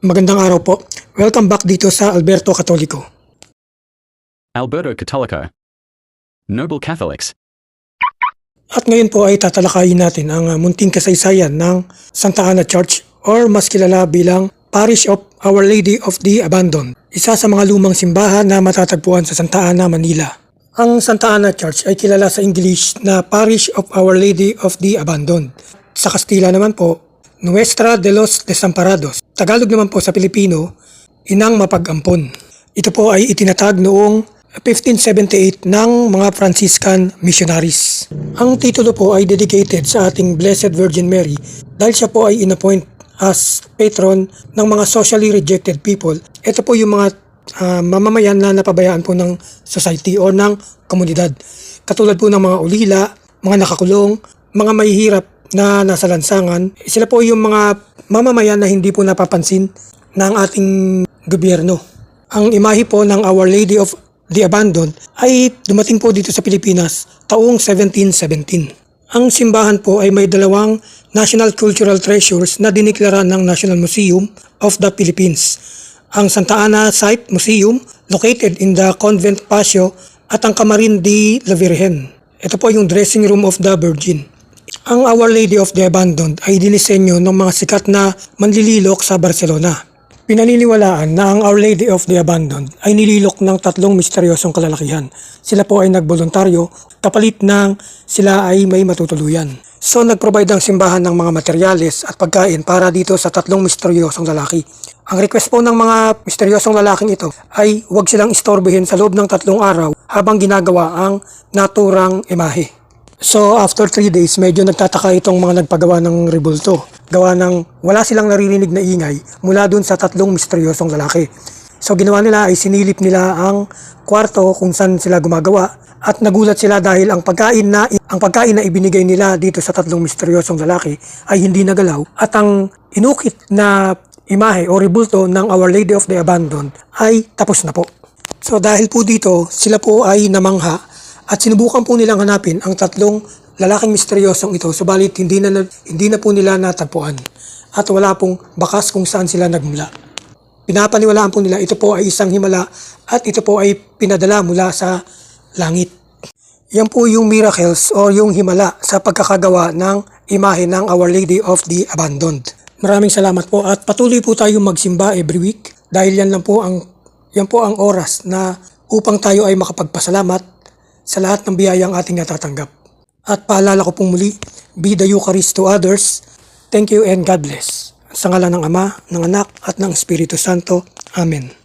Magandang araw po. Welcome back dito sa Alberto Katoliko. Alberto Catolico. Noble Catholics. At ngayon po ay tatalakayin natin ang uh, munting kasaysayan ng Santa Ana Church or mas kilala bilang Parish of Our Lady of the Abandoned. Isa sa mga lumang simbahan na matatagpuan sa Santa Ana, Manila. Ang Santa Ana Church ay kilala sa English na Parish of Our Lady of the Abandoned. Sa Kastila naman po, Nuestra de los Desamparados. Tagalog naman po sa Pilipino, Inang Mapag-ampon. Ito po ay itinatag noong 1578 ng mga Franciscan missionaries. Ang titulo po ay dedicated sa ating Blessed Virgin Mary dahil siya po ay inappoint as patron ng mga socially rejected people. Ito po yung mga ah, mamamayan na napabayaan po ng society o ng komunidad. Katulad po ng mga ulila, mga nakakulong, mga mahihirap na nasa lansangan. Sila po yung mga mamamayan na hindi po napapansin ng ating gobyerno. Ang imahe po ng Our Lady of the Abandoned ay dumating po dito sa Pilipinas taong 1717. Ang simbahan po ay may dalawang National Cultural Treasures na diniklara ng National Museum of the Philippines. Ang Santa Ana Site Museum located in the Convent Patio at ang Camarin de la Virgen. Ito po yung Dressing Room of the Virgin. Ang Our Lady of the Abandoned ay dinisenyo ng mga sikat na manlililok sa Barcelona. Pinaniniwalaan na ang Our Lady of the Abandoned ay nililok ng tatlong misteryosong kalalakihan. Sila po ay nagboluntaryo kapalit ng sila ay may matutuluyan. So nagprovide ang simbahan ng mga materyales at pagkain para dito sa tatlong misteryosong lalaki. Ang request po ng mga misteryosong lalaking ito ay huwag silang istorbohin sa loob ng tatlong araw habang ginagawa ang naturang imahe. So after 3 days, medyo nagtataka itong mga nagpagawa ng rebulto. Gawa ng wala silang naririnig na ingay mula dun sa tatlong misteryosong lalaki. So ginawa nila ay sinilip nila ang kwarto kung saan sila gumagawa at nagulat sila dahil ang pagkain na ang pagkain na ibinigay nila dito sa tatlong misteryosong lalaki ay hindi nagalaw at ang inukit na imahe o rebulto ng Our Lady of the Abandoned ay tapos na po. So dahil po dito, sila po ay namangha at sinubukan po nilang hanapin ang tatlong lalaking misteryosong ito subalit hindi na, hindi na po nila natagpuan at wala pong bakas kung saan sila nagmula. Pinapaniwalaan po nila ito po ay isang himala at ito po ay pinadala mula sa langit. Yan po yung miracles o yung himala sa pagkakagawa ng imahe ng Our Lady of the Abandoned. Maraming salamat po at patuloy po tayong magsimba every week dahil yan lang po ang yan po ang oras na upang tayo ay makapagpasalamat sa lahat ng biyayang ating natatanggap. At paalala ko pong muli, be the Eucharist to others. Thank you and God bless. Sa ngala ng Ama, ng Anak at ng Espiritu Santo. Amen.